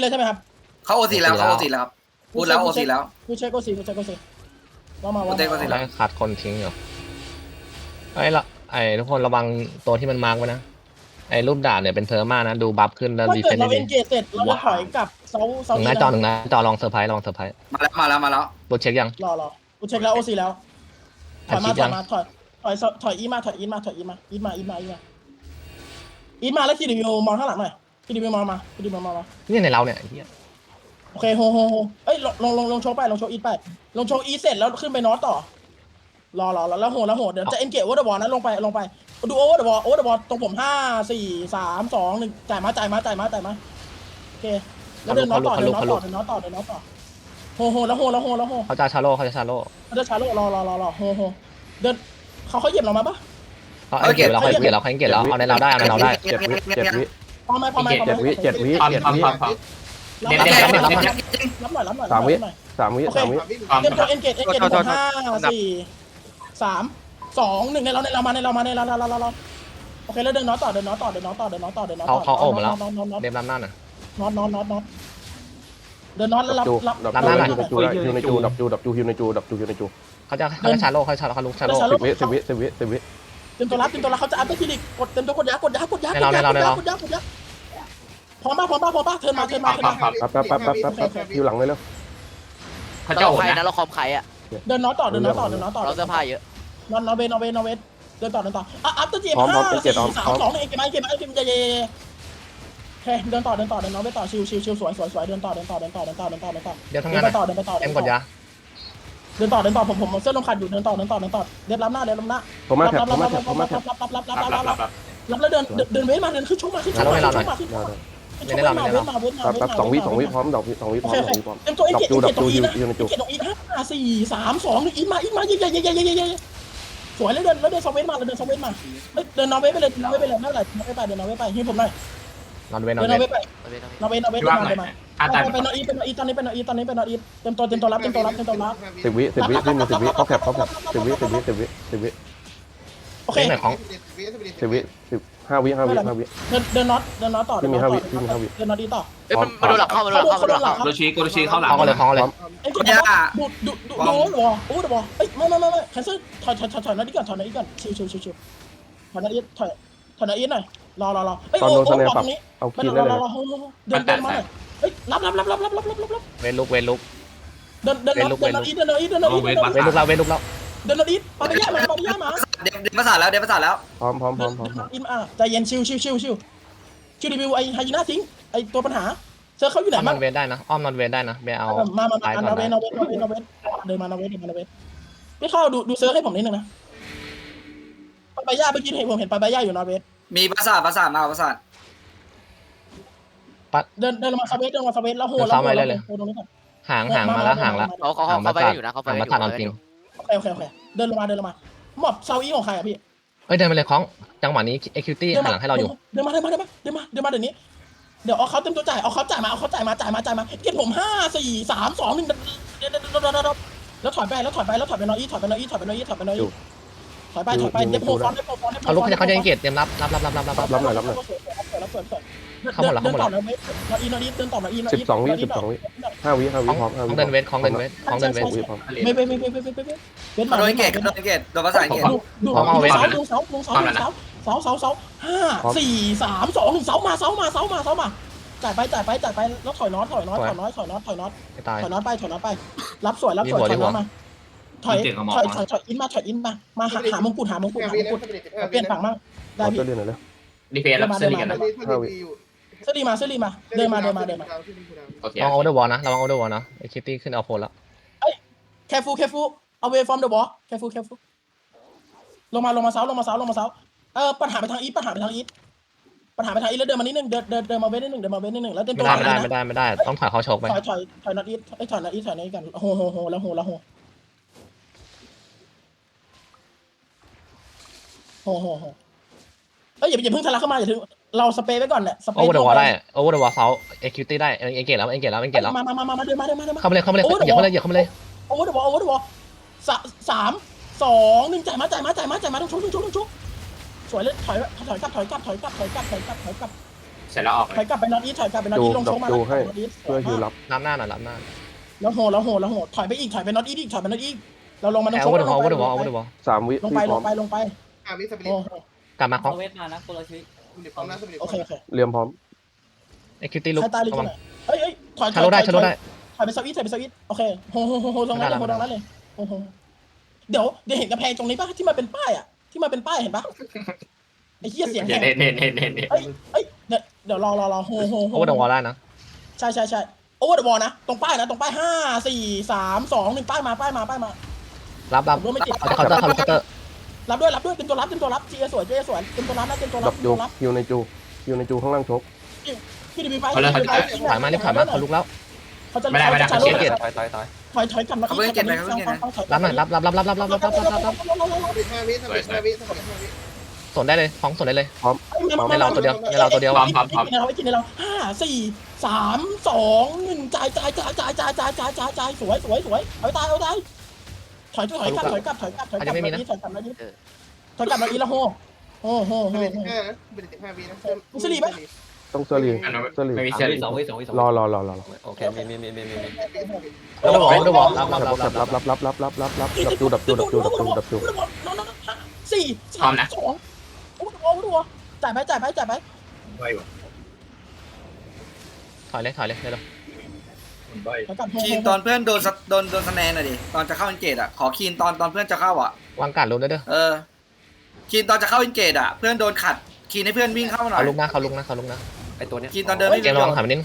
เลยใช่ไหมครับเขาโอซีแล้วเขาโอซีแล้วครับพูดแล้วโอซีแล้วกูเช็คกูซีกูเช็คกูซีว่ามาว่ากูเช็คกูซีมาแล้วขาดคนทิ้งอยู่ไอ้ยละไอ้ทุกคนระวังตัวที่มันมาร์กไว้นะ ไอ้รูปดาบเนี่ยเป็นเพอร์มานะ ดูบัฟขึ้นแล้วถ้าดีเกิเฟดนเราต์เอดีนเกจเสร็จเราจะถอยกลับเซาเซาหนึ่งหน้าจอหนึ่งหน้าจอลองเซอร์ไพรส์ลองเซอร์ไพรส์มาแล้วมาแล้วมาแล้วตัวเช็คยังรอรอกูเช็คแล้วโอซีแล้วถอยมาอัดคลิปถยัอยงมาถอยถอยถอยอีมาถอยอีมาถอยอีมาอีมาอีมาอีมาอีมาแล้วคีดีวิวมองข้างหลังหน่อย คีดีวิวมองมาคีดีวิวมองมาเนี่ยในเราเนี่ยไอ้เหี้ยโอเคโฮโฮโฮเอ้ยลงลงลงลงโชว์ไปลงโชว์อีไปลงโชว์อีเสร็จแล้วขึ้นไปนอตต่อรอรอรอแล้วโหแล้วโหเดี๋ยวจะเอ็นเกจโอเวอร์เดอะบอลนะลงไปลงไปดูโอเวอร์เดอะบอลโอเวอร์เดอะบอลตรงผมห้าสี่สามสองหนึ่งจ่ายมาจ่ายมาจ่ายมาจ่ายมาโอเคแล้วเดินนอตต่อเดินนอตต่อเดินนอตต่อเดินนอตต่อโฮโฮแล้วโฮแล้วโฮแล้วโฮเขาจะชาโลเขาจะชาโลเขาจะชาร์โลรอรอรอรอโฮโฮเดินเขาเขาเหยียบเรามาปะเขาไอ้เกตเราเขาเกตเราเขาเกตเราเอาในเราได้เอาในเราได้เจ็ดวิเจ็ดวิ พอไหมพอไหมพอไหมเจ็ดวิเจ็ดวิพร้อมเจ็ดพร้อมวิพร้อมพร้อมรับเน้นหเน้นน่อยเน้นเน้นรับหน่อยรับหน่อยสามวิรับหน่อยสามวิสามวิพร้อมเตรียมตัวเอ็นเกจเอ็นเกจผมห้าสี่สามสองหนึ่งในเราในเรามาในเรามาในเราเราเราเราโอเคแล้วเดินน็อตต่อเดินน็อตต่อเดินน็อตต่อเดินน็อตต่อเดินน็อตเขาต่อเขาโอบมาแล้วน็อตน็อตน็อตเดมลำหน้าน่ะน็อตน็อตน็อตน็อตเดินน็อตแล้วรับจูรับดับรับหน้าหน่อยจูฮิวในจูดับจูดับจูฮิวในจูดับจูฮิวในจูเขาจะเขาจะชาโลเขาจะชาโลเขาลุกชาโลสิบวิสิบวิสิบวิสิบวิ เต็มตัวรับเต็มตัวรับเขาจะอัพได้ทีดิกดเต็มตัวกดยักกดยักกดยักกดในเรายักในเราในเรากดยักกดยักพร้อมป่ะพร้อมป่ะพร้อมป่ะเทิร์นมาเทิร์นมาเทิร์นมาครับแป๊บแป๊บแป๊บแป๊บแป๊บแป๊บฮิวหลังเลยเร็วเขาจะเราโอใครดนะนะเราคอมใครอะเดินน็อตต่อเดินน็อตต่อเดินน็อตต่อเราเสื้อผ้าเยอะน็อตน็อตเวนน็อตเวนน็อตเวนเดินต่อเดินต่ออะอัพตัวจีพร้อมพร้อมห้าเป็นเจ็สี่ดพร้อมสามพร้อมสองหนึ่งเอ็กซ์มาเอ็กซ์มาเอ็กซ์มาเย่เย่เย่โอเคเดินต่อเดินต่อเดินน็อตไปต่อชิวชิวชิวสวยสวยสวยเดินต่อเดินต่อเดินต่อเดินต่อเดินต่อเดินต่อเดี๋ยวทั้งเดินั้นนไปต่อเดินไปต่อเอ็มกดยาเดินต่อเดินต่อ ผมผมเส้นลมขัดอยู่เดินต่อเดินต่อเดินต่อเดินรับหน้าเดินรับหน้าผมมาแท็บรับผมรัมาบแท็รับบผมมาแท็บรับรับรับรัรับบรัรับบรับรับรับแล้วเดินเดินเว้นมาเดินขึ้นชุกมาขึ้นชุกมาขึ้นชุกมาขึ้นชุกมาขึ้นชุกมาเว้นมาเว้นมาแป๊บแป๊บสองวิสองวิพร้อมดอกสองวิพโอร้อเคมโอสองเควิพร้อมเต็มตัวเอ็นดับเกจูจดับเอ็นเกจตรงจูอีฮิวนะฮิวในจูเอ็นเกจตรงอีห้าสี่สามสองหนึ่งอีมาอีมาเย่เย่เย่เย่เย่เย่สวยแล้วเดินแล้วเดินสเวนมาแล้วเดินสเวนมาเดินนอร์เวย์ไปเลยนอร์เวย์ไปเลยไม่เป็นไรนอร์เวย์ไปเดินนอร์เวย์ไปให้ผมหน่อย นอนเวนนอเดินนนเวอร์เวนย์ไปเอาไปเอาไปนอร์เวย์นอร์เวย์พี่เดิว่านหมาน่อเดิยนมาอาตันไปนอร์อีเป็นนอร์อีตอนนี้เป็นนอร์อีตอนนี้เป็นนอร์อีเต็มตัวเต็มตัวรับเต็มตัวรับเต็มตัวรับสิบวิสิบวิพี่มีสิบวิเขาแท็บเขาแท็บสิบวิสิบวิสิบวิสิบวิโอเคเล่นไหนของสิบวิสิบห้าวิห้าวิห้าวิ เดินเดินน็อตเดินน็อตต่อเดินน็อตต่อเดินน็อตดีต่อเอ้ยมันมาโดนหลังเข้ามาโดนหลังเข้ามาโดนหลังเข้า โรชิโกโรชิเข้าหลัง เขาก็เลยเขาก็เลยเอ็งเกจดูดูดูดูโอ้โหโอ้โหเอ้ยไม่ไม่ไม่ไม่แคนเซิลถอยถอยถอยถอยน็อตดีก่อนถอยน็อตดีก่อนชิวชิวชิวชิวถอยน็อตดีถอยถอยน็อตดีหน่อย รอรอรอเอ้ยตอนโอ้โดนโหคะแนนบอลปตรับรงนี้เอาไม่คินรได้อเลรอยรอเดินเดินมาเลยเฮ้ยรับรับรับรับรับรับรับรับเวนลุกเวนลุกเดินเดินเดินเดินเดินอีเดินเดินอีเดินเดินอีเวนลุกแล้วเวนลุกแล้วเดินเดินอีปาไปย่ามาปาไปย่ามาเดนประสาทแล้วเดนประสาทแล้วพร้อมพร้อมพเดิร้อนมพร้อมเดินอีมาใจเย็นชิวชิวชิวชิวชิวรีวิวไอ้ไฮยีน่าทิ้งไอ้ตัวปัญหาเจอเขาอยู่ไหนอ้อมนบ้าองนเวนได้นะอ้อมนอนเวนได้นะเบลเอามามาไลมาฟ์นาก่อนเวได้นนาเวนนาเวนนาเวนเดินมานาเวนเดินมานาเวนพี่เข้าดูดูเซิร์ฟให้ผมนิดนึงนะปาไปย่าเมื่อกี้เห็นผมเห็นปาไปย่าอยู่นาเวน มีประสาทประสาทมาประสาทเดินเดินลงมาสเวตเดินลงมาสเวตแล้วโหแล้วโหแล้วโหตรงนี้ก่อนห่างห่างมาแล้วห่างแล้วเขาเขาเขาไปกันอยู่นะเขาไปห่างกันมาอยู่ทานเอาจริงโอเคโอเคโอเคเดินลงมาเดินลงมาหมอบเซาอีของใครอะพี่เอ้ยเดินไปเลยของจังหวะนี้เอ็กคิวตี้หันหลังให้เราอยู่เดินมาเดินมาเดินมาเดินมาเดินมาเดี๋ยวนี้เดี๋ยวเอาเขาเต็มตัวจ่ายเอาเขาจ่ายมาเอาเขาจ่ายมาจ่ายมาจ่ายมาเก็บผมห้าสี่สามสองหนึ่งแล้วถอยไปแล้วถอยไปแล้วถอยไปนออีถอยไปนออีถอยไปนออีถอยไปนออี ถอยไปถอยไปเด็บโฮฟอนเด็บโฮฟอนเขาลุกเขาจะยังเกตเตรียมรับรับรับรับรับรับรับหน่อยรับหน่อยเดินต่อนะเว้ยนออีนออีเดินต่อนะอีนอสิอีบสองวิสิบสองวิห้าวิห้าวิของพร้อมห้าขวิองเดินเวทของเดินเวทของเดินเวทวิพร้อมไม่ไม่ไม่ไม่ไม่ไม่ไม่เว้นโดนเกตโดนเกตโดนประสาทเกตดูดูดูเสาดูเสาดูเสาเสาเสาเสาเสาห้าสี่สามสองหนึ่งเสามาเสามาเสามาเสามาจ่ายไปจ่ายไปจ่ายไปแล้วถอยน็อตถอยน็อตถอยน็อตถอยน็อตถอยน็อตไม่ตายถอยน็อตไปถอยน็อตไปรับสวยรับสวยถอยน็อตมา ถอยถอยถอยถอยอินมาถอยอินมา มาหาหามงกุฎหามงกุฎหามงกุฎเปลี่ยนฝั่งบ้างขได้อพี่ตัวเรียนหน่อยเลยดีเฟนรับเซรีกันนะเสื้อดีมาเสื้อดีมาเดินมาเดินมาเดินมาโอเคระวังโอเดอร์วอลนะระวังโอเดอร์วอลนะเอ็กคิวตี้ขึ้นเอาโพลแล้ว careful careful away from the ball careful careful ลงมาลงมาเสาลงมาเสาลงมาเสาเออปัญหาไปทางอีปัญหาไปทางอีปัญหาไปทางอีแล้วเดินมานิดนึงเดินเดินเดินมาเว้นนิดนึงเดินมาเว้นนิดนึงแล้วเต็มไม่ตัวได้ไม่ได้ไม่ได้ไม่ได้ต้องถอยเขาโชกไปถอยถอยถอยน็อตอีไอ้ถอยน็อตอีถอยน็อตอีกันโฮโฮโฮแล้วโฮแล้วโฮ เอ้ยอย่าอย่าเพิ่งทะลักเข้ามาอย่าถึงเราสเปรย์ไว้ก่อนเนี่ยสเปรโอย์เวอร์เดอร์วอลได้โอเวอร์เดอร์วอลเซาเอ็กคิวตี้ได้เอ็กเกตแล้วเอ็กเกตแล้วเอ็กเกตแล้วมามามามามาเดินมาเดินมาเดินมาเข้ามาเลยเข้ามาเลยเหยียบเข้ามาเลยเหยียบเข้ามาเลยโอเวอร์เดอะบอลโอเวอร์เดอะบอลสามสองหนึ่งจ่ายมาจ่ายมาจ่ายมาจ่ายมาต้องชุบต้องชุบต้องชุบสวยเลยถอยถอยกลับถอยกลับถอยกลับถอยกลับถอยกลับถอยกลับเสร็จแล้วออกเลถอยยกลับไปนอตอีถอยกลับไปนอตอีลงโชว์มาจูให้นอตอีเพื่อฮิวรับรับหน้าหน่อยรับหน้าแล้วโหแล้วโหแล้วโหถอยไปอีกถอยไปนอตอีอีกถอยไปนอตอีเราลงมาลงแอโชลว์เวอร์เดอร์วอลเวอร์เดอร์วอลเวอร์เดอร์วอลสามวิลงพี่ไปพลร้องมไปลงไปอ่าวิสปิริโอ้ตโหกลับมาของเวทมานะคนละชีวิตสปิริตพร้อมนะสปิริตโอเคโอเคเรียมพร้อมไอ้คิตตี้ลุกใครตายลิระงวังหน่อยเฮ้ยเฮ้ยถอยชาโลได้ชาโลได้ ถอยไปสวิตถอยไปสวิตโอเคโหโหโหโหตรงนั้นเลยโหตรงนั้นเลยโอ้โหเดี๋ยวเดี๋ยวเห็นกระแพงตรงนี้ป่ะที่มันเป็นป้ายอะที่มันเป็นป้ายเห็นป่ะไอ้เหี้ยเสียงเห็แหนบ เห็นเห็นเห็นเห็นเฮ้ยเฮ้ยเดี๋ยวเดี๋ยวรอรอรอโหโหโหโอเวอร์เดอร์วอลได้นะ ใช่ใช่ใช่โอเวอร์เดอะบอลนะ ตรงป้ายนะ ตรงป้ายห้าสี่สามสองหนึ่งป้ายมา ป้ายมา ป้ายมารับรับผมรู้ไม่ติดเขาจะเขาจะเขาจะ รับด้วยรับด้วยเป็นตัวรับเป็นตัวรับเจียสวยเจียสวยเป็นตัวรับนะเป็นตัวรัดับบจูตัวรับฮิวในจูฮิวในจูข้างล่างชกพี่ดีบีไปถอยมารีบถอยมาเขาลุกแล้ว เขาจะไม่ได้ไม่ได้เขาเขาจะเชียร์เกียรติตายตายตายถอยถอยกลับมารับหน่อยรับรับรับรับรับรับรับรับรับรับสปิริตห้าวิสปิริตห้าวิสปิริตห้าวิสนได้เลยฟ้องสนได้เลยในในเราตัวเดียวในเราตัวเดียวพร้อมพร้อมพร้อมในเราไว้กินในเราห้าสี่สามสองหนึ่งจ่ายจ่ายจ่ายจ่ายจ่ายจ่ายจ่ายจ่ายจ่ายสวยสวยสวยเอาตายเอาตายถ อยถอยกลับถอยกลับถอยกลับถอยกลับถอยกลับถอยกลับนะถอยกลับนะอีละโฮโอ้โหสโหปิริตห้านะสปิริตห้าวินะต้องเซอร์ลีเซอร์ลีไม่มีเชียร์สองวิสองวิสองรอรอรอรอโอเคมีมีมีมีมีมีโอเวอร์เดอร์วอลโอเวอร์เดอร์วอลรับแครับปรับแครับรับรับรับรับรับรับดับจูดับจูดับจูดับจูดับจูสี่สามสองโอ้โหโอ้โหจ่ายไปจ่ายไปจ่ายไปถอยเลยถอยเลยเร็ว ถอยกลับคีนตอนเพื่อนโดนสโดนโดนสแนนหน่อยดิตอนจะเข้าอินเกตอะขอคีนตอนตอนเพื่อนจะเข้าอะ วางการลุกได้เด้อเออ คีนตอนจะเข้าอินเกตอะ เพื่อนโดนขัด คีนให้เพื่อนวิ่งเข้าหน่อเขายลุกนะเขาลุกนะเขาลุกนะไอตัวเนี้ยคีนตอนเดินไม่เกมระวังหันไปนิด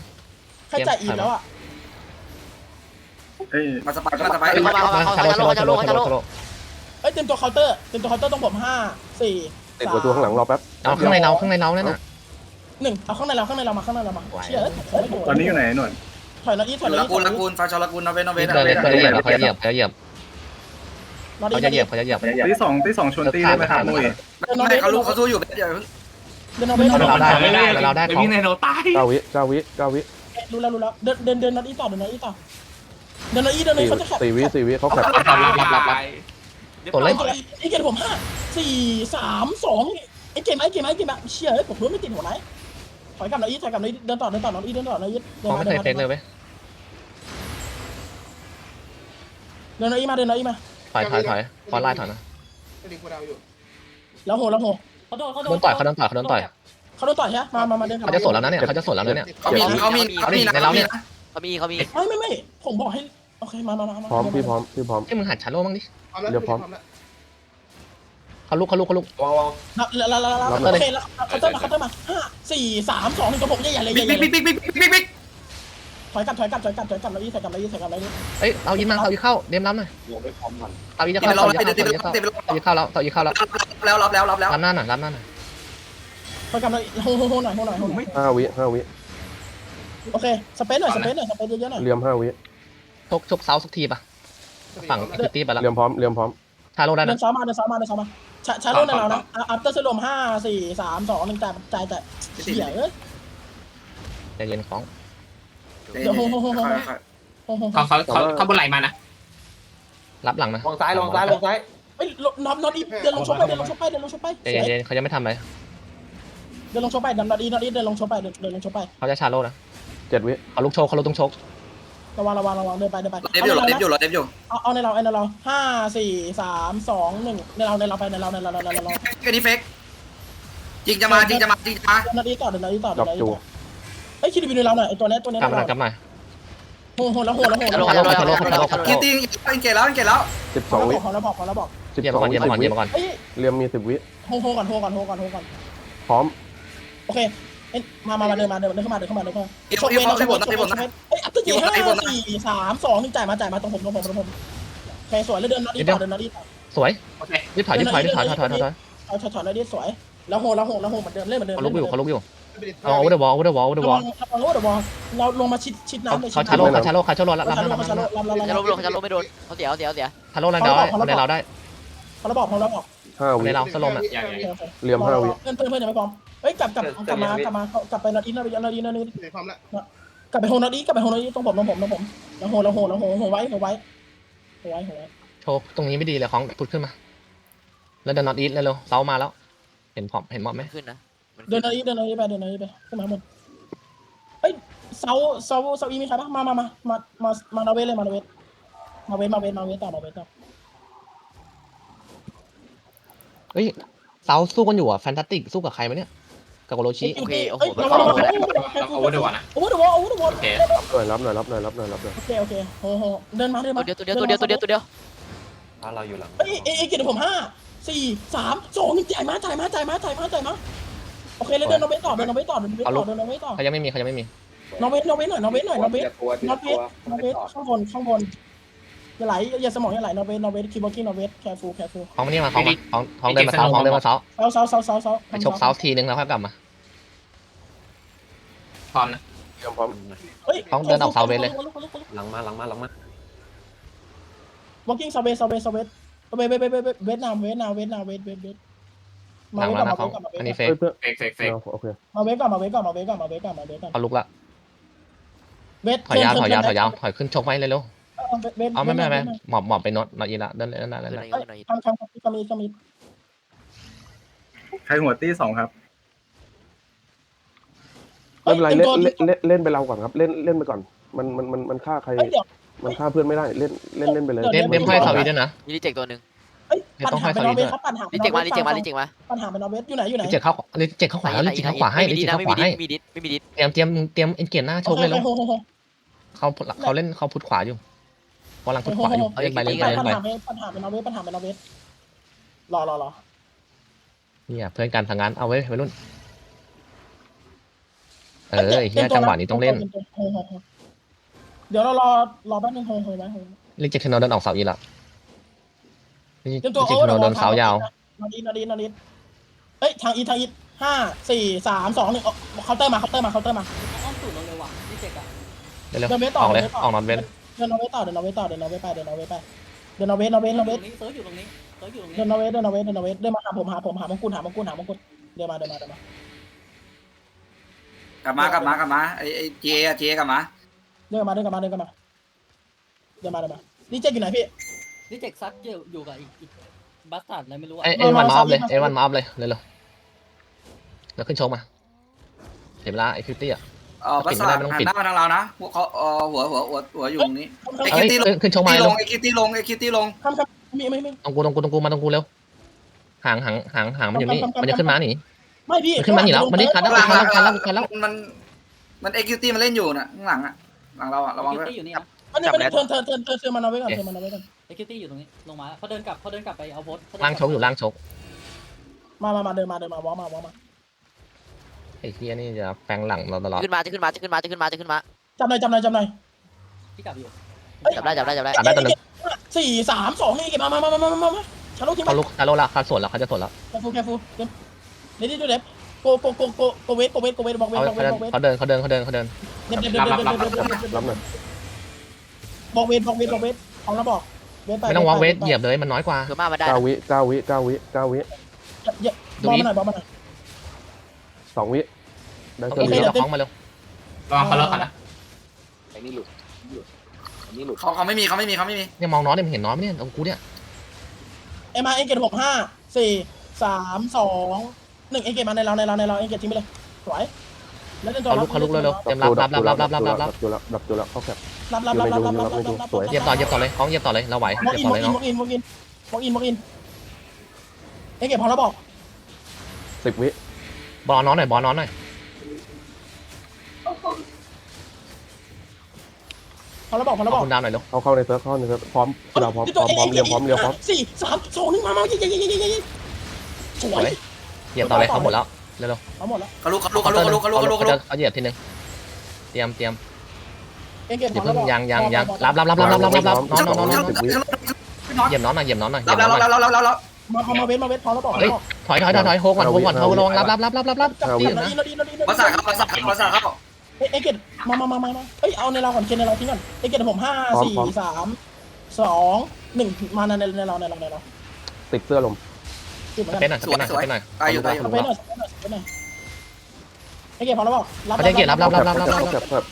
ใครจ่ายอีกแล้วอะมาสปายมาสปายชาโลชาโลชาโลชาโลชาโลเอ้ยเต็มตัวเคาน์เตอร์เต็มตัวเคาน์เตอร์ต้องผมห้าสี่ติดหัวตัวข้างหลังรอแป๊บเอาข้างในเราข้างในเรานั่นน่ะหนึ่งเอาข้างในเราข้างในเรามาข้างในเรามาเชี่ยตอนนี้อยู่ไหนหน่อย ถอยนาอีถอยนาละอีกูลละกูลฟาชอละกูลนอเวนอเวนเดินเลยเขาจะเหยียบเขาจะเหยียบเขาจะเหยียบนาเขาจะเหยียบเขาจะเหยียบที่สองที่สองชนตีได้ไหมครับมุ้ยไม่เขารู้เขาสู้อยู่เดี๋ยวเดินนาเวนเราได้เราได้เดี๋ยวของวิ่งในโนตายเก้าวิเก้าวิเก้าวิรู้แล้วรู้แล้วเดินเดินเดินนาอีต่อเดินนาอีต่อเดินนาอีเดินนาสี่อีเขาจะแข่งสี่วิสี่วิเขาแคปรับรับรับรับตัวเล่นไอเกมผมห้าสี่สามสองไอเกมไอเกมไอเกมแบบเชี่ยผมรู้ไม่ติดหัวไหน ถอยกลับนาอีถอยกลับนาอีเดินต่อเดินต่อนาอีเดินต่อนาอีเดินของมาไม่เดิเคนยมาเฟกเลยเว้ยเดินนาอีมาเดินนาอีมาถอยถอยถอยฟอนไล่ถอยนะสปิริตกูดาวอยู่แล้วโหแล้วโหเขาโดนเขาโดโดนนต่อยเขาโดนต่อยเขาโดนต่อยเขาโดนต่อยใช่มามามาเดินเขาจะสวนแล้วนะเนี่ยเขาจะสวนแล้วนะเนี่ย เขามีเขามีเขามีนะเขามีเขามีไม่ไม่ไม่ผมบอกให้โอเคมามามาพร้อมพี่พร้อมพี่พร้อมให้มึงหัดชาโลบ้างดิพร้อมแล้วพร้อมแล้ว เขาลุกเขาลุกเขาลุก วางวางแล้วแล้วแล้วโอเคแล้วเขาเติมมาเขาเติมมาห้าสี่สามสองหนึ่งตัวผมใหญ่ๆเลยใหบิ๊กญ่บิ๊กๆบิ๊กบิ๊กบิ๊กบิ๊กบิ๊กถอยกลับถอยกลับถอยกลับถอยกลับแล้วอีถอยกลับแล้วอีถอยกลับแล้วอีเอ้ยเอายิงมาเอายิงเข้าเดมรับหน่อยลงไปพร้อมกันเอายิงจะติดเข้าไปรอเอายิงติดเข้าติดเอายิงไปเข้ารอติดไปรอเอายิงเข้าแล้วเอายิงเข้าแล้วแล้วรับแล้วรับแล้วรับหน้าหน่อยรับหน้าหน่อยถอยกลับแล้วโหโหโหหน่อยโหหน่อยโหหน่อยห้าวิห้าวิโอเคสเปซหน่อยสเปซหน่อยสเปซเยอะๆหน่อยเรียมห้าวิชกชกเซาสักทีป่ะฝั่งคิตตี้ไปแล้วเรียมพร้อมเรียมพร้อม ชาโลได้เดินะนซ้อมมาเดินซ้อมมาเดินซ้อมมาชาชาโลในเรานะอัพเตอร์สโลมห้าสี่สามสองหนึ่งจ่ายจ่ายจ่ายเฉียเอ้ย ใจเย็นของโหโหโหโหโหโหเขาเขาเขาเขาบนไหลมานะรับหลังนะวางซ้ายลงซ้ายลงซ้ายเฮ้ยน็อตน็อตอีเดินลงชกไปเดินลงชกไปเดินลงชกไปใจเย็นใจเย็นเขายังไม่ทำอะไรเดินลงชกไปน็อตอีน็อตอีเดินลงชกไปเดินลงชกไปเขาจะชาโลนะเจ็ดวิเขาลุกโชกเขาลุกต้องโชก ระวังระวังระวังเดินไปเดินไปเดฟอยู่รอเดฟอยู่รอเดฟอยู่เอาเอาในเราในเราห้าสี่สามสองหนึ่งในเราในเราไปในเราในเราในเราในเราแค่นี้เฟกจริงจะมาจริงจะมาจริงจะมาเดินนาทีต่อเดินนาทีต่อเดิดันบนาทีจูต่อเฮ้ยคิดดูในเราหน่อยไอตัวนี้ตัวนี้กลับมาหน่อยกเราลับมาโหโหแล้วโหแล้วโหชาแล้โลวชาโลชาโลชาโลชาโลกินตีอินเกตแล้วอินเกตแล้วสิบสองวิพอแล้วบอกพอแล้วบอกสิบเยี่ยมสองก่อนวิเยี่ยมสิก่อนบวิเยี่ยมก่อนเฮ้ยเรียมมีสิบวิโหโหก่อนโหก่อนโหก่อนโหก่อนพร้อมโอเค เอ้มามามาเดินมาเดินเดินเข้ามาเดินเข้ามาเดินเข้ามาเดี๋ยวเดี๋ยวให้ผมนะให้ผมนะเอ้ยอัพเตอร์จีห้าสี่สามสองหนึ่งจ่ายมาจ่ายมาตรงผมตรงผมตรงผมโอเคสวยแล้วเดินนาทีต่อเดินนาทีต่อสวยโอเครีบถอยรีบถอยรีบถอยถอยถอยถอยถอยเอาถอยๆนาทีสวยแล้วโหแล้วโหแล้วโหเหมือนเดิมเล่นเหมือนเดิมเขาลุกอยู่เขาลุกอยู่สปิริตเอาโอเวอร์เดอร์วอลโอเวอร์เดอร์วอลโอเวอร์เดอร์วอลระวังระวังโอ้เดี๋ยวบอลเราลงมาชิดชิดเขาน้ำเลยเขาชาโลเขาชาโลเขาชาโลรับรับชารับโลรับชาโลรับรับชาโลไม่โดนชาโลไม่โดนเขาเสียเขาเสียเขาเสียชาโลแล้วเดี๋ยวในเราได้เขาเราบอกเขาเราบอก ห้าวิ ในเราสลมอะเรียมห้าวิ เพื่อนเพื่อนเพื่อนยังไม่พร้อมเฮ้ยกลับกลับกลับมากลับมากลับไปนาทีนาทีนาทีนาทีสปิริตพร้อมแล้วกลับไปโฮนาทีกลับไปโฮนาทีตรงผมตรงผมตรงผมแล้วโฮแล้วโฮแล้วโฮโฮไว้โฮไว้โฮไว้โฮไว้โชว์ตรงนี้ไม่ดีเลยของพุดขึ้นมา แล้วเดินนอตอีทเร็วๆเซามาแล้ว เห็นพอมเห็นมอมไหมขึ้นนะเดินนาทีเดินนาทีไปเดินนาทีไปขึ้นมาหมดเอ้ยเซาเซาเซาอีมีใครปะมามามามามามานาเวทเลยมานาเวทมาเวทมาเวทมาเวทต่อมาเวทต่อ เฮ้ยเซาสู้กันอยู่อะแฟนตาติกสู้กับใครไหมเนี่ยกับโกโรชิโอเคโอ้โหเอ้ยมันระเข้าวังไประวังเราโอเวอร์เดวนะโอ้โหเดี๋ยววอโอ้โหเดี๋ยววอโอเครับหน่อยรับหน่อยรับหน่อยรับหน่อยรับหน่อยโอเคโอเคโอ้โหเดินมาเดินมาตัวเดียวตัวเดียวตัวเดียวตัวเดียวตัวเดียวถ้าเราอยู่หลังเอ้ยเอ้ยเอ้ยเกียรติผมห้าสี่สามสองจ่ายมาจ่ายมาจ่ายมาจ่ายมาจ่ายมาโอเคเลยเดินนอเวทต่อเดินนอเวทต่อเดินนอเวทต่อเดินนอเวทต่อเขายังไม่มีเขายังไม่มีนอเวทนอเวทหน่อยนอเวทหน่อยนอเวทนอเวทนอเวทข้างบนข้างบน อย่าไหลอย่าสมองอย่าไหลนอเวทนอเวทคีย์บอร์ดกิ้งนอเวทแคร์ฟูแคร์ฟูท้องมานี่มาท้องมาท้องท้องเดินมาเซาท้องเดินมาเซาเซาเซาเซาเซาเซาไปชกเซาทีนึงแล้วค่อยกลับมาพร้อมนะเตรียมพร้อมเฮ้ยต้องเดินออกเซาเวทเลยหลังมาหลังมาหลังมาวอล์กิ้งเซาเวทเซาเวทเซาเวทเวทเวทเวทเวทเวทนามเวทนามเวทนามเวทเวทเวทหมาลังเวทแล้วก่อนนะมาท้องเวทก่อนมาเวทอันนี้เฟเฮ้กยเพื่อนเฟกเฟกเฟกโอเคมาเวทก่อนมาเวทก่อนมาเวทก่อนมาเวทก่อนมาเวทก่อนมาเวทก่อนเขาลุกละเวทถอยยาวถอยยาวถอยยาวถอยขึ้นชกไว้เร็วเวทๆ เอาไม่ไม่ไม่หมอบหมอบไปน็อตน็อตอีละเดินเลยเดินเลยเดินขึ้นเลยหน่อยขึ้นหน่อยทำทำกมีกมีใครหัวตี้สองครับ ไม่เป็นไรเล่นเล่นเล่นเล่นไปเราก่อนครับ เล่นเล่นไปก่อน มันมันมันมันฆ่าใครเฮ้ยเดี๋ยวมันฆ่าเพื่อนไม่ได้เล่นเล่นเล่นไปเลยเดมเดมให้เซาอีด้วยนะมีลิเจกตัวหนึ่งเฮ้ยเดี๋ยวปัญต้องหาให้เป็นนอเวทเขาอีกครับปัญหาลิเจกมาลิเจกมาลิเจกมาปัญหาเป็นนอเวทอยู่ไหนอยู่ไหนลิเจ็เข้าลิเจ็เข้าขวาแล้วลิเจ็เข้าขวาให้ลิเจ็เข้าขวาให้ไม่มีดิสไม่มีดิสเตรียมเตรียมเตรียมเอ็นเกียร์หน้าชกเลยโอแล้วคโอคโอเคเขาเขาเล่นเขาพุทขวาอยู่ กำลังพุทขวาอยู่เล่นไปเล่นไปเล่นปัญไปหาเป็นปัญหาเป็นนอเวทปัญหาเป็นนอเวทรอรอรอเนี่ยเพื่อนกันทางนั้นเอาไว้วัยรุ่น เออเฮียจังหวะนี้ต้องเล่น เดี๋ยวเรารอรอแป๊บนึงโฮโฮไว้โฮลิเจ็คเนเดินออกเสาอีละลิเตรียมเจ็ตัวคโอ้เนเดินเสายาวนาดีนาดีนาดีเอ้ยทางอีทางอีห้าสี่สามสองหนึ่งเคาน์เตอร์มาเคาน์เตอร์มาเคาน์เตอร์มาอ้อมสูดเราเลยว่ะพี่เจกอะเร็วเดินเวทๆต่อออกเลยเดินต่อออกนอนเว้น เดินนอเวทต่อเดินนอเวทต่อเดินนอเวทไปเดินนอเวทไปเดินนอเวทนอเวทนอเวทเซิร์ฟอยู่ตรงนี้เซิร์ฟอยู่ตรงนี้เดินนอเวทเดินนอเวทเดินนอเวทเดินมาหาผมหาผมหามงกุฎหามงกุฎหามงกุฎเดินมาเดินมาเดินมากลับมากลับมากลับมาไอ้ไอ้เจอะเจกลับมาเดินมาเดินกลับมาเดินกลับมาเดินมาเดินมานี่เจ๊อยู่ไหนพี่พี่เจกซัดอยู่อยู่กับอีกอีกบัสตัดอะไรไม่รู้อะไอเอวันมาออฟเลยเอวันมาออฟเลยเร็วๆแล้วขึ้นชกมาเสียเวลาไอฟิฟตี้อะ เออปิภาดไม่ษาได้ไม่ต้องปิดหันหน้ามาทางเรานะพวกเขาเออหัวหัวหัวหัวอยู่ตรงนี้ไอ้เฮ้ยคิตตี้ลงขึ้นชกมาตีลเร็วงไอ้คิตตี้ลงไอ้คิตตี้ลงทำทำมีไม่ไม่ ตรงกูตรงกูตรงกูมาตรงกูเร็วหางหางหางหางมันอยู่นี่ มันจะขึ้นมาหนี ไม่พี่มันขึ้นมาหนีแล้วมันนี่คันแล้วคันแล้วคันแล้วคันแล้วมันมันไอ้คิตตี้มันเล่นอยู่น่ะข้างหลังอะหลังเราอะระวังคิด้วย ตี้อยู่นี่นะอันนี้เป็นเทิร์นเทิร์นเทิร์นเทิร์นเทิร์นมานอเวทก่อนเทิร์นมานอเวทก่อนไอ้คิตี้อยู่ตรงนี้ ลงมาเขาเดินกลับเขาเดินกลับไปเอาโพสล่างชกอยู่ล่างชกมามามาเดินมาเดินมาวอมาวอมา ไอ้เฮียนี่จะแปลงหลังเราตลอดขึ้นมาจะขึ้นมาจะขึ้นมาจะขึ้นมาจะขึ้นมาจำหน่อยจำหน่อยจำหน่อยพี่กลับอยู่จับได้จับได้จับได้ ตัดได้ตัวหนึงสี่สามสองนี่เก็บมามามามามามามาชาร์ลูทิ้งไปเขาลุกเขาลุกละเขาสวนแล้วเขาจะสวนแล้วแคฟูแคฟูเดี๋ยวเดี๋ยวดูเด็บโกโกโกโกโกเวทโกเวทโกเวทบอกเวทเขาบอกเวทบอกเวทเขาเดินเขาเดินเขาเดินเขาเดินเดี๋ยวเดี๋ยวเดี๋ยวเดี๋ยวเดี๋ยวเดี๋ยวเดี๋ยวรับหน่อยบอกเวทบอกเวทบอกเวทของเราบอกเวทไปไม่ต้องวางเวทเหยียบเลยมันน้อยกว่าคือมามาได้เก้าวิเก้าวิเก้าวิเก้าวิดูบอกอีมาหน่อยบอกมาหน่อย สองวิได้ต้องเกินอีวิกแล้วคล้องมาเร็วระวังเขาเลิกก่อนนะเขาเขาไม่มีเขาไม่มีเขาไม่มีเนี่ยมองน้องเนี่ยมันเห็นน้องไหมเนี่ยตรงกูเนี่ยเอ็มอาร์เอ็นเกตหกห้าสี่สามสองหนึ่งเอ็นเกตมาในเราในเราในเราเอ็นเกตทิ้งไปเลยสวยแล้วเดินตัวเขาลุกเขาลุกเร็วๆเตรียมรับรับรับรับรับรับรับรับตัวแล้วดับตัวแล้วเข้าแคปรับรับรับรับรับรับรับรับเหยียบต่อเหยียบต่อเลยคล้องเหยียบต่อเลยเราไหวมอกเหยียอิบนต่มออกเลยอินน้องมอกอินมอกอินมอกอินมอกอินเอ็นเกตพอแล้วบอกสิบวิ บอนอนหน่อยบอนอนหน่อยพอแล้วบอกพอแล้วบอกคุณดาวหน่อยเร็วเอาเข้าในเซิร์ฟเข้าในเซิร์ฟพร้อมเราพร้อมพร้อมพร้อมเรียงพร้อมเรียงพร้อมสี่สามสองหนึ่งมามายิงยิงยิงยิงยิงสวยเหยียบต่อเลยเขาหมดแล้วเร็วเอาหมดแล้วเขาลุกเขาลุกเขาลุกเขาลุกเขาลุกเขาลุกเขาลุกเขาหยียบทีนึงเตรียมเตรียมเอ็งเบเพิ่มวยังยังยังรับรับรับรับรับรับรับนอนน้อนนอนน้อนเหยียบนอนหน่อยเหยียบนอนหน่อยรับแล้วรับแล้วรับแล้วรับแล้ว มาพอมาเวทมาเวทพอแล้วบอกแล้วบอกถอยถอยถอยถอยโฮก่อนโฮก่อนโฮระวังรับรับรับรับรับรับจับตีนดีนดีนดีภาษาเข้าภาษาเข้าภาษาเข้าเอ็นเกตมามามามามาเอ้ยเอาในเราก่อนเคนในเราทิ้งก่อนเอ็นเกตผมห้าสี่สามสองหนึ่งมาในในเราในเราในเราติดเสื้อลมติดเหมือนเป็นกันหน่อยเป็นหน่อยเป็นหน่อยตายอยู่ตายอยู่สเปนหน่อยสเปนหน่อยสเปนหน่อยเอ็นเกตพอแล้วบอกรับเขาจะเกียรรับรับรับรับรับเข้าแคปครับ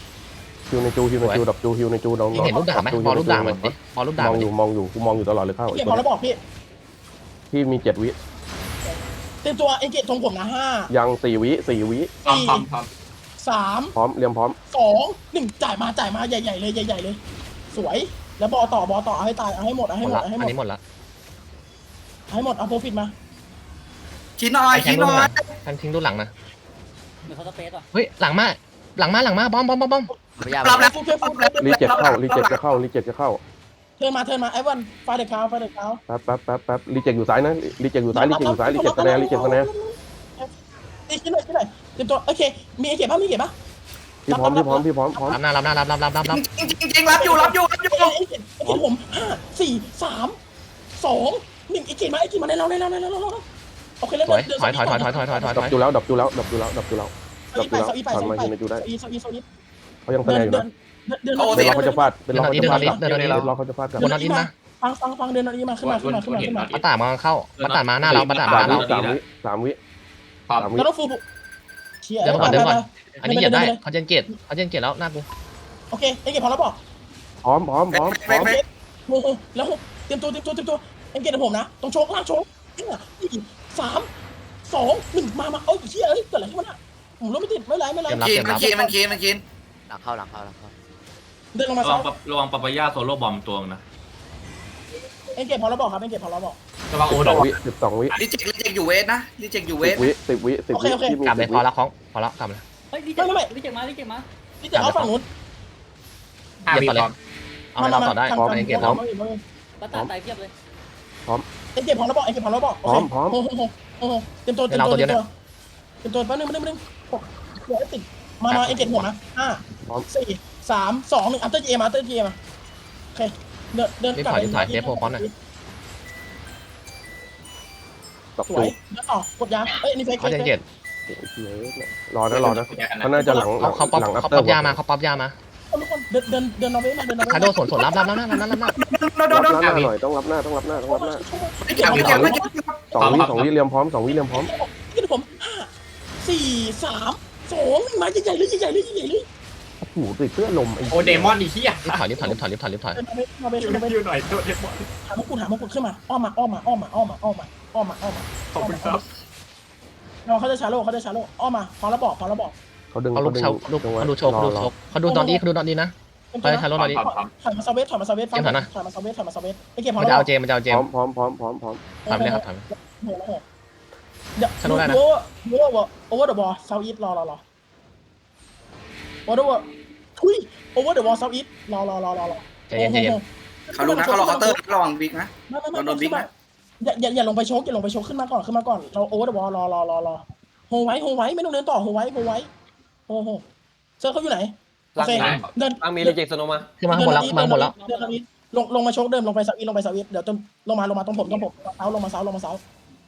ฮิวในจูฮิวในจูดับจูฮิวในจูน้องเห็นรูปด่างไหมมองรูปด่างมันดิมองรูปด่างมองมันอดิยู่มองอยู่กูมองอยู่ตลอดเลยเข้าเอ็นเกตพอแล้วบอกพี่ ที่มีเจ็ดวิ เต็มตัวเอ็นเกตทงผมนะห้ายังสี่วิสี่วิ พร้อมพร้อมพร้อมสามพร้อมเรียมพร้อม สองหนึ่งจ่ายมาจ่ายมาใหญ่ ๆ เลยใหญ่ๆเลย สวยแล้วบอต่อบอต่อเอาให้ตายเอาให้หมดเอาหให้มหดมดละเอาให้หอัมนดนี้หมดละเอาให้หมดเอาโปรฟิตมาชิ้นน้อยชิ้นน้อยท่านทิ้งดูหลังนะเหมือนเขาสเปซว่ะเฮ้ยหลังมาหลังมาหลังมาบอมบอมบอมบอมไม่ยากรับแล้วฟุกเพื่อนฟุกเพื่อนรีเจ็ตเข้ารีเจ็ตจะเข้ารีเจ็ตจะเข้า เทินมาเทินมาไอ้วันฟาเด็กขาวฟาเด็กขาวแป๊บแป๊บแป๊บแป๊บรีเจ็คอยู่ซ้ายนะรีเจ็คอยู่ซ้ายรีเจ็คอยู่ซ้ายรีเจ็คคะแนนรีเจ็คคะแนนตีขึ้นหน่ยขึ้นเลยอยเตรียมตัวโอเคมีไอ้เก็บป่ะมีเก็บป่ะพี่พร้อมพี่พร้อมพี่พร้อมพร้อมรับหน้ารับหน้ารับรับรับรับรับจริงจริงจริงรับอยู่รับอยู่รับอยู่ไอ้เก็บไอเก็บผมห้าสี่สามสองหนึ่งไอ้เก็บมาไอ้เก็บมาในเราในเราในเราด้เล้วโอเคแล้วถอยถอยถอยถอยถอยถอยถอยดับอยู่แล้วดับอยู่แล้วดับอยู่แล้วดับอยู่แล้วดับอยู่แล้วผ่านมาอยู่ในจุดได้ เซาอีเซาอีเซาอีเขายังคะแนนอยู่เดินะนเดินเป็นล็อกเขาจะฟาดเป็นล็อกเขาจะฟาดเดินเดินเดินเป็นล็อกเขาจะฟาดกันบนนอตอินมาฟังฟังฟังเดินนี้มาขึ้นมาขึ้นมาขึ้นมาขึ้นมาบัตตามาเข้าบัตตามาหน้าเราบัตตามาสามหน้าวิเราสามวิสามวิพร้อมสามวิแล้วต้องฟูบุเชียร์เดินมาก่อนเดินมาก่อนอันนี้เหยียบได้เขาเจนเกตเขาเจนเกตแล้วหน้ากูโอเคไอ้เก็บพอแล้วบอกพร้อมพร้อมพร้อมพร้อมโอ้โหแล้วเตรียมตัวเตรียมตัวเตรียมตัวไอ้เก็บผมนะต้องโชกล่างโชกห้าสี่สามสองหนึ่งมามาเอ้ยเชียร์เอ้ยเกิดอะไรขึ้นมาผมรู้ไม่ติดไม่ไรไม่ไรเตรียมรับกิเตนรียมมันรับกินมันกินมันกิน หลังเข้าหลังเข้าหลังเข้าเดินลงมาระซ้าวังระวังปาปายาโซโล่บอมตัวนะไอ้เก็บพอแล้วบอกครับไอ้เก็บพอแล้วบอก ระวังโอสิบเดสอองร์วิสิบสองวิลิเจกลิเจกอยู่เวทนะลิเจกอยู่เวสิทบวิสิบวิสิบวิที่มีกลับเลยสิบพวิอแล้วของพอแล้วกลับเลยเฮ้ยรีเจ็ครีเจ็คมารีเจ็คมานี่จะเอาฝั่งนู้นห้าวิพร้อมเอาให้เราต่อได้อันนี้เกตพร้อมบัตตาตายเพียบเลยไอ้เก็บพอแล้วบอกไอ้เก็บพอแล้วบอกพร้อมพร้อมโอ้โหโอ้โหเตรียมตัวเตรียมตัวเตรียมตัวเตรียมตัวแป๊บนึงแป๊บนึงแป๊บนึงเดี๋ยวติดมามาไอ้เก็บหัวนะห้า สี่สามสองหนึ่งอัพเตอร์เจมาอัพเตอร์เจมาโอเคเดินเดินกลับดับสจูวยแล้วต่อกดยาเอ้ยนี่เฟกเขาเจนเกตรอนะรอนะเขาน่าจะหลังหลัเขางเขาป๊อปหลังอัพเขาเตอป๊อร์ปยามาเขาป๊อปยามาทุกคนเดินเดินเดินนอร์เวย์มาเดินนอร์เวย์คาโดสวนสวนรับรับรับหน้ารับรับหน้าโดนโดนรับโดนหน้าหน่อยต้องรับหน้าต้องรับหน้าต้องรับหน้าไม่เกี่ยวไม่เกี่ยวไม่เกี่ยวสองวิสองวิเรียมพร้อมสองวิเรียมพร้อม ขึ้นผมห้าสี่สามสองมาใหญ่ๆเลยใหญ่ๆเลยใหญ่ๆเลย โอ้โหติดเสื้อลมไอ้โอเดมอนอีเหี้ยรีบถอยรีบถอยรีบถอยรีบถอยรีบถอยเดินนอร์เวย์นอร์เวย์นอร์เวย์อยู่หน่อยโดเดมอนหามงกุฎหามงกุฎขึ้นมาอ้อมมาอ้อมมาอ้อมมาอ้อมมาอ้อมมาอ้อมมาอ้อมมาขอบคุณครับเราเขาจะชาโลเขาจะชาโลอ้อมมาพอแล้วบอกพอแล้วบอกเขาดึงเขาลุกเชาลุกเขาดูโชว์เขาดูโชว์เขาดูตอนนี้เขาดูตอนนี้นะ ไปชาโลตอนนี้พร้อมพร้อมถอยมาซาเวสถอยมาซาเวสฟังเกมถอยนะถอยมาซาเวสถอยมาซาเวสไอ้เกมพอมันจะแล้วเอาเจมมันจะเอาเจพมร้อมพร้อมพร้อมพร้อมพร้อมถอยไปเลยครับถอยโหโหเดี๋ยวชาโลได้นะดูดูว่าโอเวอร์เดอะบอลเซาอีทรอรอรอ โอเวอร์ว่าทุยโอเวอร์เดอะบอลเซาอีทรอรอรอรอรอใจเย็นใจเย็น เขาลุกนะเขารอเคาน์เตอร์ระวังบิ๊กนะ ไม่ไม่ไม่โดนบิ๊กขึ้นมานะ อย่าอย่าอย่าลงไปโชกอย่าลงไปโชกขึ้นมาก่อนขึ้นมาก่อนเราโอเวอร์เดอะบอลรอรอรอรอโฮไว้โฮไว้ไม่ต้องเดินต่อโฮไว้โฮไว้โฮโฮเซอร์เขาอยู่ไหนโอเคเดินตั้งมีรีเจ็คโซโนมาขึ้นมาข้างบนแล้วขึ้นมาข้างบนแล้วเดินนี้ลงลงมาโชกเดิมลงไปเซาอีทลงไปเซาอีทเดี๋ยวจนลงมาลงมาตรงผมตรงผมเซาลงมาเซาลงมาเซา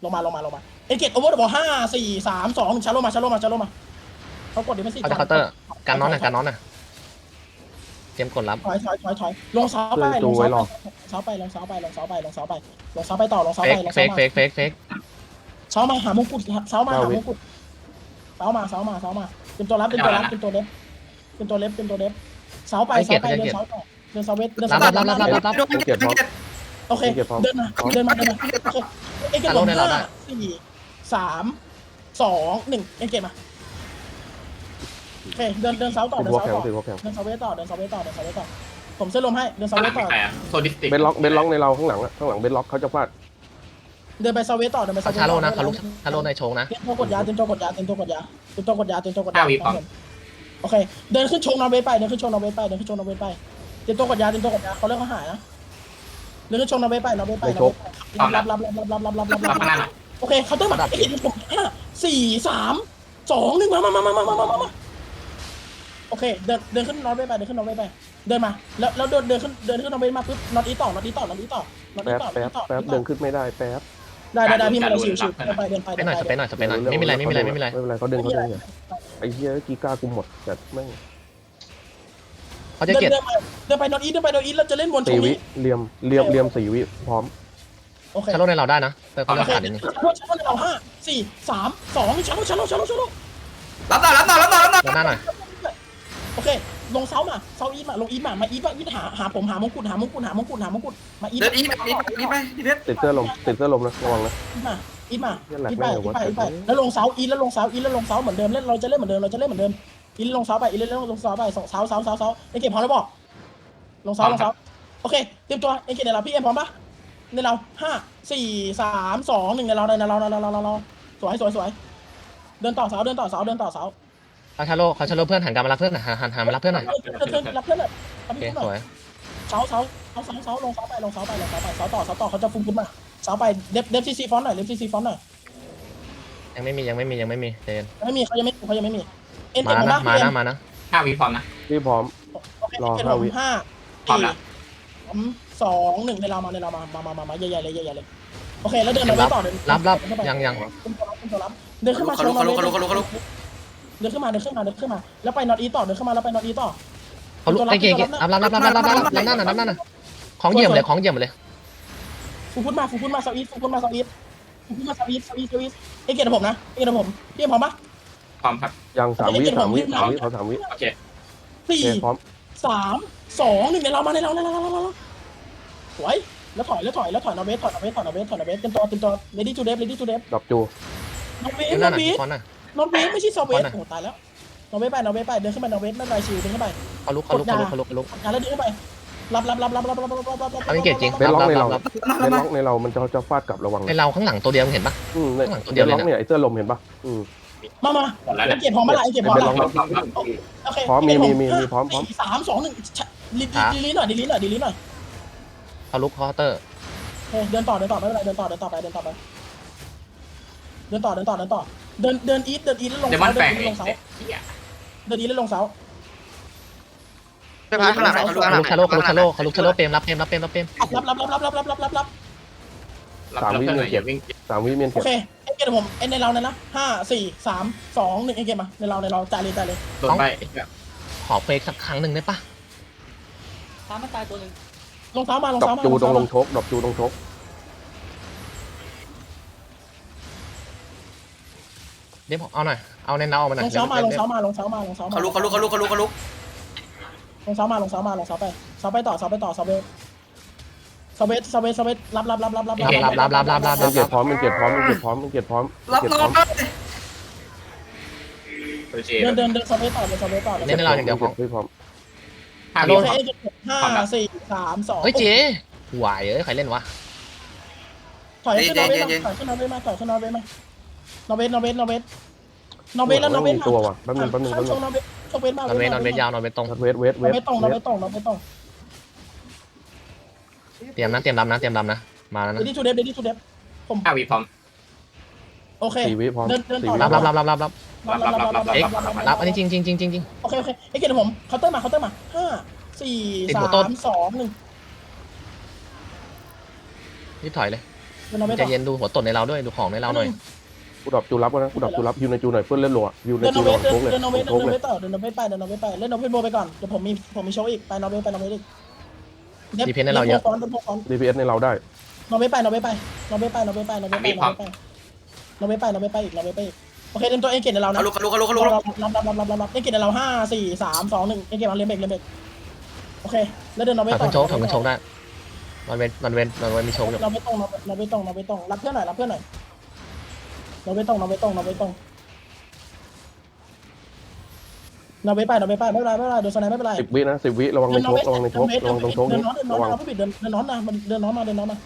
ลงมาลงมาลงมาเอ็นเกตโอเวอร์เดอะบอลห้าสี่สามสองชาร์โลมาชาร์โลมาชาร์โลมา เขากดดิไม่สิเขาจะเคาน์เตอร์การน้อนน่ะการน้อนน่ะเตรียมกดรับถอยถอยถอยถอยลงเสาไปลงเสาไปลงเสาไปลงเสาไปลงเสาไปลงเสาไปลงเสาไปต่อลงเสาเฟไปกลงเฟเสากเฟกเฟกเฟกเสามาหามงกุฎเสามาหามงกุฎเสามาเสามาเสามาเป็นตัวรับเป็นตัวรับเป็นตัวเล็บเป็นตัวเล็บเป็นตัวเล็บเสาไปเสาไปเดินเสาต่อเดินเสาเวทเดินรัเสาบรับรับรับรับรับโดนเก็บโดนเก็บโอเคเดินมาเดินมาเดินมาโอเคเอ็กเกตลงห้าสี่สามสองหนึ่งเอ็กเกตมา โอเคเดินเดินเสาต่อติดเดินหัวเสาแข็งต่อติดหัวแข็งเดินเสาเวทต่อเดินเสาเวทต่อเดินเสาเวทต่อผมเส้นลมให้เดินเสาข้างหเวลัทงต่อใครอะโซดิสติกเบนล็อกเบนล็อกในเราข้างหลังอะข้างหลังเบนล็อกเขาจะฟาดเดินไปเสาเวทต่อเดินไปเขาเสาเวทชาโลนะเขาลุกชาโลในโชว์นะ เตรียมตัวกดยาเตรียมตัวกดยาเตรียมตัวกดยาเตรียมตัวกดยาเตรียมตัวกดยาโอเคเดินขึ้นชงนอร์เวย์ไปเดินขึ้นชงนอร์เวย์ไปเดินขึ้นชงนอร์เวย์ไปเตรียมตัวกดยาเตรียมตัวกดยาเขาเรียกเขาหายนะเดินขึ้นชงนอร์เวย์ไปนอร์เวย์ไปรับรับรับรับรับรับรับหลังรับข้างหน้าหน่อยโอเคเขาต้องมาเห็นผมห้าสี่สามสองหนึ่งมามามามามามามา โอเคเดินเดินขึ้นนอร์เวย์ไปเดินขึ้นนอร์เวย์ไปเดินมาแล้วแล้วเดินเดินขึ้นเดินขึ้นนอร์เวย์มาปุ๊บนอตอีต่อนอตอีต่อนอตอีต่อนอตอีแป๊บต่อแป๊บแป๊บเดินขึ้นไม่ได้แป๊บได้ได้ได้พี่มาเลยชิวชิวเดินไปเดินไปไปหน่อยสเปนหน่อยสเปนหน่อยไม่มีไรไม่มีไรไม่มีไรไม่เป็นไรเขาดึงเขาดึงไอ้เหี้ยกีก้ากูหมดแต่แม่งเขาจะเดินเก็บเดินไปเดินไปนอตอีเดินไปนอตอีแล้วจะเล่นบนตรสี่งวินี้เรียมเรียมเรียมสี่วิพร้อมโอเคชาโลในเราได้นะแต่เขาโอเลือกเคขาดนิดนึงชาโลชาโลเราห้าสี่สามสองชาโลชาโลชาโลชาโลรับต่อรับต่อรับต่อรับต่อด้านหน้าหน่อย โอเค ลงเซามาเซาอีมา ลงอีมา มาอีมาอีหาหาผมหามงกุฎหามงกุฎหามงกุฎหามงกุฎมาอีเดินอีกอีกอีกไปอีกเพชรติดเสื้อลมติดเสื้อลมนะระวังนะอีมาอีมาเหี้ยแหลกอีแม่ไปงอีวะไปอีไปแล้วลงเสาอีแล้วลงเสาอีแล้วลงเสาเหมือนเดิมเล่นเราจะเล่นเหมือนเดิมเราจะเล่นเหมือนเดิมอีลิลงเสาไปอีลิลงลงเสาไปสองเสาเสาเสาเสาเอ็งเก็บพร้อมแล้วบอกลงเสาลงเสาโอเคเตรียมตัวเอ็งเก็บในเราพี่เอ็มพร้อมปะในเราห้าสี่สามสองหนึ่งในเราในเราในเราในเราในเราสวยสวยสวยเดินต่อเสาเดินต่อเสาเดินต่อเสา เขาชาโลเขาชาโลเพื่อนหันกลับมารับเพื่อนหน่อยหันหันหันมารับเพื่อนหน่อยเดินเดินรับเพื่อนเลยรับโอเคเพื่อนหน่สอวยยเสาเสาเสาเสาเสาลงเสาไปลงเสาไปลงเสาไปเสาต่อเสาต่อเขาจะฟุ้งขึ้นมาเสาไปเดฟเดฟซีซีฟอนต์หน่อยเดฟซีซีฟอนต์หน่อยยังไม่มียังไม่มียังไม่มีเจนไม่มีเขายังไม่เขายังไม่มีเอ็นมาเก็บนะผมปะมาพี่เอ็นะมมานะห้าวิพร้อมนะพี่พร้อมโอเครอเอ็นห้าผมวิ ห้าพร้อมสี่ละสามสองหนึ่งในเรามาในเรามามามามามาใหญ่ๆเลยใหญ่ๆเลยโอเคแล้วเดินมาไว้ต่อเดินรับรับเดินเข้าไปยังยังขึ้นตัวรับขึ้นตัวรับเดินขึ้นมาเขาลุกเขาลุกเขาลุกเขาลุกเขาลุก เดินขึ้นมาเดินขึ้นมาเดินขึ้นมา แล้วไปนอตอีต่อเดินขึ้นมาแล้วไปนอตอีต่อเขาลุกไอ้เก๋เก๋รับรับรับรับรับรับรับรับนั่นน่ะรับนั่นน่ะของเยี่ยมเลยของเยี่ยมเลยฟูพุทมาฟูพุทมาเซาอีทฟูพุทมาเซาอีทฟูพุทมาเซาอีทเซาอีทเซาอีทเอ็งเกตผมนะเอ็งเกตผมพี่เอ็มพร้อมปะพร้อมครับยังสามวิสามวิสามวิเขาสามวิโอเคสี่โอเคพร้อมสามสองหนึ่งในเรามาในเราในเราในเราในเราสวยแล้วถอยแล้วถอยแล้วถอยนอเวสถอยนอเวสถอยนอเวสถอยนอเวสเต็มตัวเต็มตัว ready to death ready to death ดอกจูนอเวสอยู่นนั่อนน่ะเวสฟอนน่ะ นอเวสไม่ใช่ซอเวสก่อนหน่อยโอ้ตายแล้วนอเวสไปนอเวสไปเดินขึ้นไปนอเวสไม่เป็นไรชิวเดินขึ้นไปเขาลุกเขาลุกเขาลุกเขาลุกเขาลุกงานแล้วเดินขึ้นไปรับรับรับรับรับรับรับรับรับรับเอาเก่งจริงเบสล็อกในเรารับเบสล็อกในเรามันจะจะฟาดกลับระวังไอเราข้างหลังตัวเดียวเห็นปะอืมเนี่ยข้างหลังตัวเบเดียวสเลยล็อกนะเนี่ยไอ้เสื้อลมเห็นปะอืมมามาหมดแล้วไอ้เนี่ยเก็บพร้อมมาละไอ้เก็บพร้อมเบสละล็อกพร้อมพร้อมพร้อมโอเคพร้อมมีมีมีมีพร้อมพร้อมสี่สามสองหนึ่งดีดีลีหน่อยดีลีหน่อยดีลีหน่อยเขาลุกเคาน์เตอร์เฮ้ยเดินต่อเดินต่อไม่เป็นไรเดินต่อเดินต่อไปเดินต่อไปเดินต่อเดินต่อเดินต่อ เดินเดินอีทเดินอีทแล้วลงเดมอเสานเดิแฝนงอีทเอลงงเสาเหี้ยเดินอีทแล้วลงเสา ไปพาข้างหลังข้างหลังเขาลุกชาโลเขาลุกชาโลเขาลุกชาโลเปรมรับเปรมรับเปรมรับเปรมรับรับรับรับรับรับรับรับรับรับรับเพื่อนหน่อยอย่าวิ่งสามวิเมียนโอเก็บเคเอ็นเกตผมเอ็นในเราเนี่ยนะห้าสี่สามสองหนึ่งเอ็นเกตมาในเราในเราจ่ายเลยจ่ายเลยโดนไปขอเฟกสักครั้งหนึ่งได้ปะตามมันตายตัวหนึ่งลงเสามาลงดอเสากมาจูตรงลงเสาชกดอกจูตรงชก เดี๋ยวผมเอาหน่อย เอาเน้นเอาออกมาหน่อยลงเสามาลงเสามาลงเสามาลงเสามาเขาลุกเขาลุกเขาลุกเขาลุกเขาลุกลงเสามาลงเสามาลงเสาไปเสาไปต่อเสาไปต่อเสาเวสเสาเวสเสาเวสเสาเวสรับรับรับรับรับรับรับรับรับรับรับมันเก็บพร้อมมันเก็บพร้อมมันเก็บพร้อมมันเก็บพร้อมรับเก็บรพร้ออมบโอเคเดินเดินเดินเสาเวสต่อเดินเสาเวสต่อเน้นให้เราอย่างเดียวของพี่พร้อมห้าโอวิเคพร้อมเอ็นเกตห้าสี่สามสองเฮ้ยเจ๊หวายเอ้ยใครเล่นวะถอยขึ้นนอเวสถอยขึ้นนอเวสมาถอยขึ้นนอเวสมา นอเวสนอเวสนอเวสนอเวสแล้วนอเวสมีตัวว่ะแป๊บนึงแป๊บนึงข้าแป๊มบนึชงงนอเวสชงเวสมานอนเวนนอนเวนยาวนอนเวนตรง เวทเวทนเวอทเวสตรงนอเวสตรงนอเวสตรงเตรียมนะเตรียมรับนะเตรียมรับนะ มาแล้วเดนะดี้ทูเดฟเดดี้ทูเดฟผมห้าวิพร้อมโอเคสี่วิพร้อมเดินเดินสี่ต่อวิรับรับรับรับรับรับรับรับรับรับเอ็กรับรับรับอันนี้จริงจริงจริงจริงจริงโอเคโอเคไอ้เกดผมเคาน์เตอร์มาเคาน์เตอร์มาห้าสี่ติดสาหัวต้นมสองหนึ่งรีบถอยเลยเดินนอเวสใจต่อเย็นดูหัวตดในเราด้วยดูของในเราหน่อย กูดอกจูรับนะกูดอกจูรับยูในจูหน่อยเพื่อนเล่นรัวยูในเดินนจูอเวระสวังโชกเลยเดินนอเวสโชเดินนอกเลเวยสต่อเดินนอเวสไปเดินนอเวสไปเล่นนอเวสโบไปก่อนเดี๋ยวผมมีผมมีโชว์อีกไปนอเวสไปนอเวสอีกดีเพนให้เราเยอะฟอนต์ฟอนต์ DPS ในเราได้นอเวสไปนอเวสไปนอเวสไปนอเวสไปนอเวสไปนอเวสไปนอเวสไปนอเวสไปอีกนอเวสไปอีกโอเคเต็มตัวเอ็นเกดในเรานะเขาลุกเขาลุกเขาลุกเขาลุกรับรับรับรับรับรับรับเอ็นเกดในเราห้าสี่สามสองหนึ่งเอ็นเกดมาเรียนเบรกเรียนเบรกโอเค แล้วเดินนอเวสถอยต่อขึ้นโชกถอยขึ้นโชกได้นอนเวนนอนเวนนอนเวนมีโชกอยู่เราไม่ตรงเราไม่ตรงเราไม่ตรงรับเพื่อนหน่อยรับเพื่อนหน่อย เราไม่ตรงเราไม่ตรงเราไม่ตรงเราไม่ไปเราไม่ไปไม่เป็นไรไม่เป็นไรโดนสไนไม่เป็นไรสิบวินะสิบวิระวังในโชกระวังในโชกระวังตรงโชกเดินี้นน็อตเดินน็อระตวังเอาผู้ผิดเดินเดินน็อตนะมันเดินน็อตมาเดินน็อตมา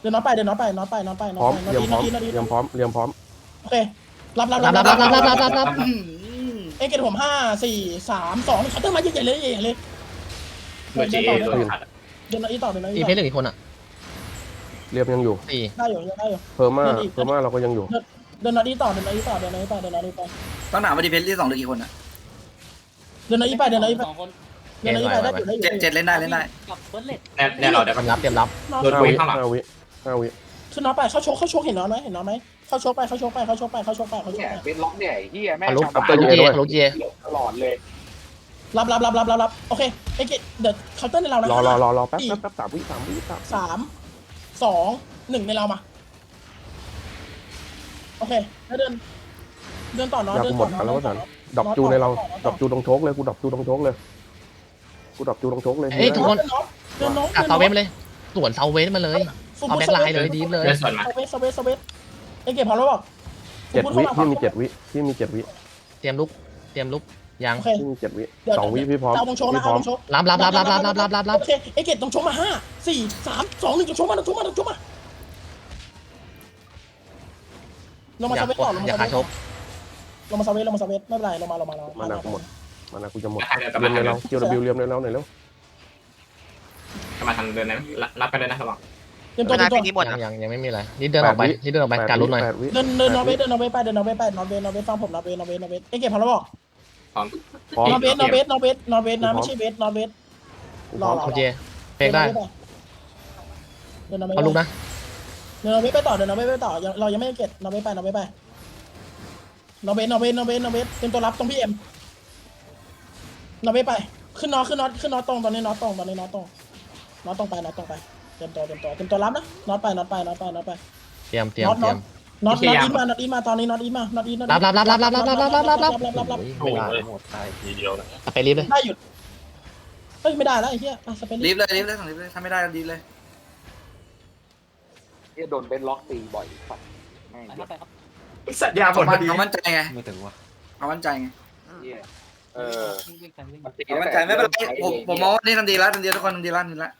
เดินน็อตไปเดินน็อตไปน็อตไปน็อตไปน็พร้ออตมไปเรียมพร้อมน็อตดีเรียมพร้อมเรียมพร้อมโอเครับรับรับรับรับรับรับรับรับรับเอ็กเกตผมห้าสี่สามสองเขาเติมมาใหญ่ๆเลยใหญ่ๆเลยเบอร์เจเอโดนขัดเดินน็อตอีต่อเดินน็อตดีอีเพต่นเหลือกี่คนอะ เรียมยังอยู่ สี่ได้อยู่ได้อยู่ เพอร์มาเพอร์มาเราก็ยังอยู่ เดินน็อตอีต่อเดินน็อตอีต่อเดินน็อตอีต่อเดินน็อตอีต่อต้องถามว่าดีเพนที่สองเหลือกี่คนอะเดินน็อตอีไปเดินน็อตอีไปสองคนเดินน็อตอีไปได้อยู่ได้อยู่เจ็ดเจ็ดเล่นได้เล่นได้กับเบิร์ดเลดแน่แน่นอนเดี๋ยวเตรียมรับเตรียมรับ โดนห้าคุยวิข้างหลัง ห้าวิห้าวิขึ้นน็อตไปเข้าโชกเข้าโชกเห็นน็อตไหมเห็นน็อตไหมเข้าโชกไปเข้าโชกไปเข้าโชกไปเข้าโชกไปเข้าโชกเนี่ยไปเป็นล็อกเนี่ยไอ้เฮียแม่งเขาลุกชาวเขาบ้านลุกเยเขาลุกเยตลอดเลยรับรับรับรับรับรับโอเคไอ้เกดเดี๋ยวเคาน์เตอร์ในเรานะรอรอรอรอแป๊บแป๊บแป๊บสามวิสามวิสามสาม สองหนึ่งในเรามา โอเค แล้วเดิน เดินต่อน็อตอยากเดินกูหมต่อดน็อตแล้วก็สันดอกจูในเราดอกจูตรงโชกเลยกูดอกจูตรงโชกเลยกูดอกจูตรงโชกเลยเฮ้ยทุกคน เดินน็อตกัดเดินเซาน็อตเวฟเลย สวนเซาเวฟมาเลยฟุตเอาบอแบ็ลคไลน์เลยดีเลย เดินสวนมาสเวสสเวสสเวสไอ้เกดพร้อมแล้วบอกเจ็ดวิพี่มีเจ็ดวิพี่มีเจ็ดวิ เตรียมลุก เตรียมลุก ยัง โอเควิ่งเจ็ดวิเดี๋ยวสองวิพี่พร้อมเอาตรงโชว์นะพี่พเอาร้อตมรงโชว์รับรับรับรับรับรับรับรับรับโอเคเอเกตตรงโชว์มาห้าสี่สามสองหนึ่งตรงโชว์มาตรงโชว์มาตรงโชว์มาลงมาอย่าสเวตต่อลงมาอย่าสขาเวชตกลงมาสเวตลงมาสเวตไม่เป็นไรลงมาลงมาลงมามานากูหมดมานากูจะหมดมาทางเดินกลับเรีมายมทางเลยเดิเรานเกียวบิวเรียมเลยเราหน่อยเร็วกลับมาทางเดินนะรับรับไปเลยนะระวังเตรียมตัวไม่เตรีได้ยมตัวพี่นี้หมดยัอะงยังยังไม่มีอะไรนี่เดินออกไปนี่เดินออกไปแปดการลุ้นหน่อยแปดวิเดินเดินนอร์เวสเดินนอร์เวสไปเดินนอร์เวสไปนอร์เวสนอร์เวสฟังผมนอร์เวสนอร์เวสนอร์เวสเอเกตพร้อมแล้วบอก พร้อมพร้อมนอร์เวสนอร์เวสนอร์เวสนอร์เวสนะไม่ใช่เวสนอร์เวสรอรอโอเคเฟกได้เดินนอร์เวสเอาลุกนะเดินนอร์เวสไปต่อเดินนอร์เวสไปต่อยังเรายังไม่เก็ตนอร์เวสไปนอร์เวสไปนอร์เวสนอร์เวสนอร์เวสนอร์เวสเตรียมตัวรับตรงพี่เอ็มนอร์เวสไปขึ้นนอขึ้นนอขึ้นนอตรงตอนนี้นอตรงตอนนี้นอตรงนอตรงไปนอตรงไปเตรียมตัวเตรียมตัวเตรียมตัวรับนะนอตไปนอตไปนอตไปนอตไปเตรียมเตรียมน็อตเตรียม น็อตน็อตอีมานอตอีมาตอนนี้น็อตอีมานอตอีน็อตรับรับรับรับรับรับรับรับรับรับรับรับรับรับโอ้ยไม่ได้หมดตายทีเดียวนะไปรีบเลยได้หยุดเฮ้ยไม่ได้แล้วไอ้เหี้ยสเปนรีบเลยรีบเลยสั่งรีบเลยถ้าไม่ได้รีบเลยที่โดนเบนล็อกตีบ่อยสัตว์แม่งไปครับไปครับสัญญาผเอาลพมัอนดีเอามั่นใจไงไม่ถึงว่ะเอามั่นใจไงเหี้ยเออวิ่งวิ่งไปวิ่งมันตีเอามั่นใจไม่เป็นไรผมผมมองว่านี่ทำดีแล้วทำดีแล้วทุกคนทำดีแล้วทำดีแล้ว